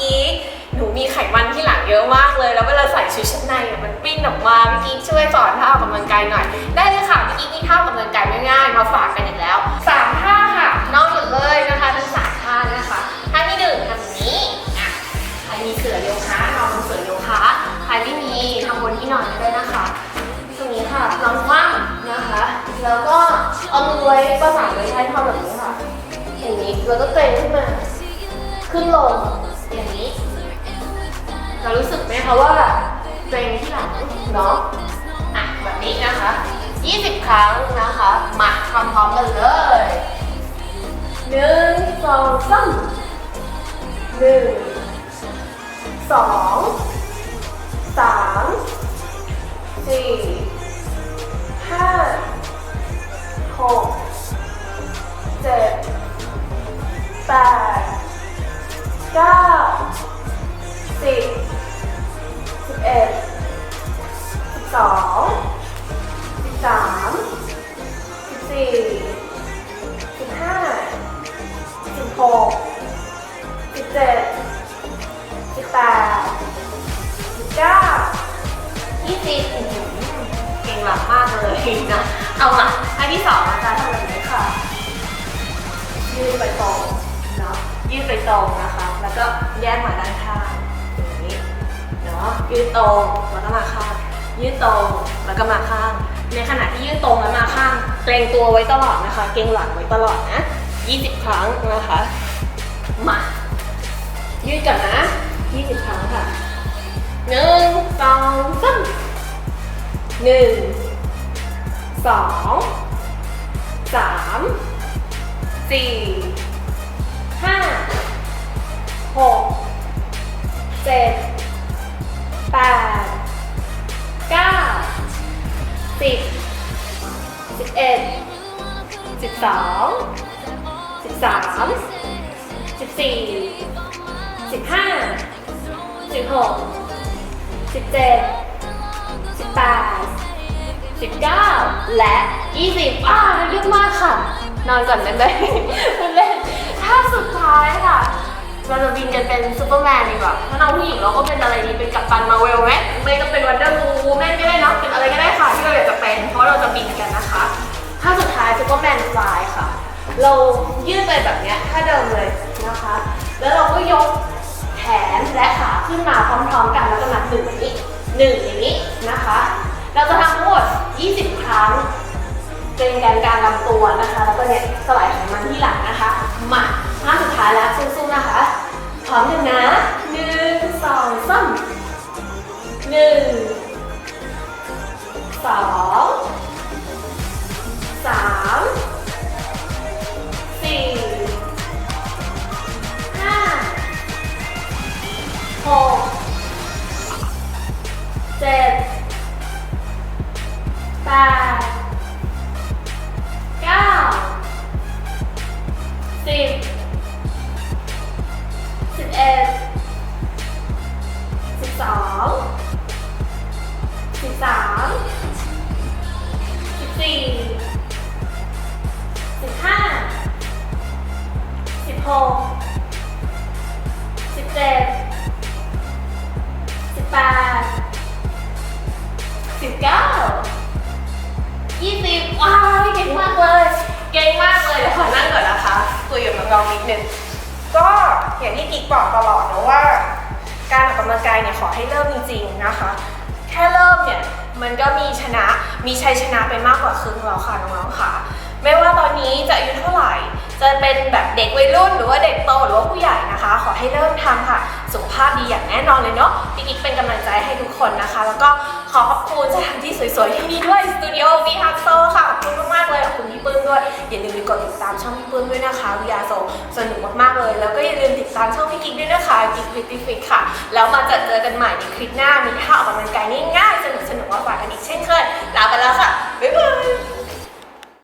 กิ๊กหนูมีไขมันที่หลังเยอะมากเลย แล้วเวลาใส่ชุดชั้นในอะมันปิ้นออกมาพี่กิ๊กช่วยสอนท่าออกกำลังกายหน่อย ได้เลยค่ะพี่กิ๊กมีท่าออกกำลังกายง่ายๆมาฝากกันอีกแล้วสามท่าค่ะนอกจากเลยนะคะทั้งสามท่านะคะท่าที่หนึ่งทำแบบนี้อะใครมีเสือโยคะนอนบนเสือโยคะใครไม่มีทำบนที่นอนก็ได้นะคะ ตรงนี้ค่ะนอนคว่ำนะคะ แล้วก็เอามือไว้ประสานไว้ท้ายท้าแบบนี้ค่ะอย่างนี้แล้วก็เกรงขึ้นมาขึ้นลง อย่างนี้ เรารู้สึกไหมคะว่าเกรงที่หลังเนาะอะแบบนี้นะคะ 20 ครั้งนะคะมาทำพร้อมกันเลยหนึ่งสองสามหนึ่งสองสามสี่ห้าหกเจ็ดแปดเก้า องสิบสามสิบสี่สิบห้าสิบหกสิบเจ็ดสิบแปดสิบเก้ายี่สิบเก่งหลังมากเลยนะ เอามาอันที่สองอาจารย์ทำแบบนี้ค่ะ ยืดไปตรงเนาะยืดไปตรงนะคะ แล้วก็แยกมาด้านข้างอย่างนี้เนาะยืดตรงแล้วก็มาข้าง ยืดตรงแล้วก็มาข้าง ในขณะที่ยืดตรงแล้วมาข้าง เกรงตัวไว้ตลอดนะคะ เกรงหลังไว้ตลอดนะ 20 ครั้งนะคะ มา ยืดกันนะ 20 ครั้งค่ะหนึ่งสองสามหนึ่งสองสามสี่ห้าหกเจ็ดแปด สิบสิบเอ็ดสิบสองสิบสามสิบสี่สิบห้าสิบหกสิบเจ็ดสิบแปดสิบเก้าและยี่สิบอ่าเยอะมากค่ะ นอนก่อนได้ไหมเล่นถ้าสุดท้ายค่ะเราจะบินกันเป็นซูเปอร์แมนดีกว่าถ้าเราผู้หญิงเราก็เป็นอะไรดีเป็นกัปตันมาเวลไหมไม่ก็เป็นวันเดอร์วูแมนก็ได้เนอะเป็นอะไรก็ได้ค่ะ เรายืดไปแบบนี้ยถ้าเดิมเลยนะคะ แล้วเราก็ยกแขนและขาขึ้นมาพร้อมๆกันแล้วก็นับหนึ่งอย่างนี้หนึ่งอย่างนี้นะคะ เราจะทำทั้งหมด 20 ครั้งเป็นแกนกลางลำตัวนะคะ แล้วก็เนี่ยสลายไขมันที่หลังนะคะ มาห้าสุดท้ายแล้วสู้ๆนะคะพร้อมกันนะหนึ่งสองสามหนึ่งสอง สิบสองสิบสามสิบสี่สิบห้าสิบหกสิบเจ็ดสิบแปดสิบเก้ายี่สิบว้าวเก่งมากเลย เก่งมากเลยเดี๋ยวขอนั่งก่อนนะคะคุยกับน้องๆนิดนึงก็อย่างที่กิ๊กบอกตลอดน เนี่ยขอให้เริ่มจริงๆนะคะ แค่เริ่มเนี่ยมันก็มีชนะมีชัยชนะไปมากกว่าครึ่งแล้วค่ะน้องๆค่ะ ไม่ว่าตอนนี้จะอายุเท่าไหร่ จะเป็นแบบเด็กวัยรุ่นหรือว่าเด็กโตหรือว่าผู้ใหญ่นะคะ ขอให้เริ่มทำค่ะ สุขภาพดีอย่างแน่นอนเลยเนาะพี่กิ๊กเป็นกำลัง ให้ทุกคนนะคะ แล้วก็ขอขอบคุณสถานที่สวยๆ ที่นี่ด้วยสตูดิโอวีฮับโซค่ะ ขอบคุณมากๆเลย ขอบคุณพี่ปื้มด้วย อย่าลืมกดติดตามช่องพี่ปื้มด้วยนะคะวิยาโซสนุกมากๆเลย แล้วก็อย่าลืมติดตามช่องพี่กิ๊กด้วยนะคะกิ๊กวิตตี้ฟิกค่ะ แล้วมาเจอเจอกันใหม่ในคลิปหน้ามีท่าออกกำลังกายง่ายๆสนุกๆมาฝากกันอีกเช่นเคยลาไปแล้วค่ะบ๊ายบาย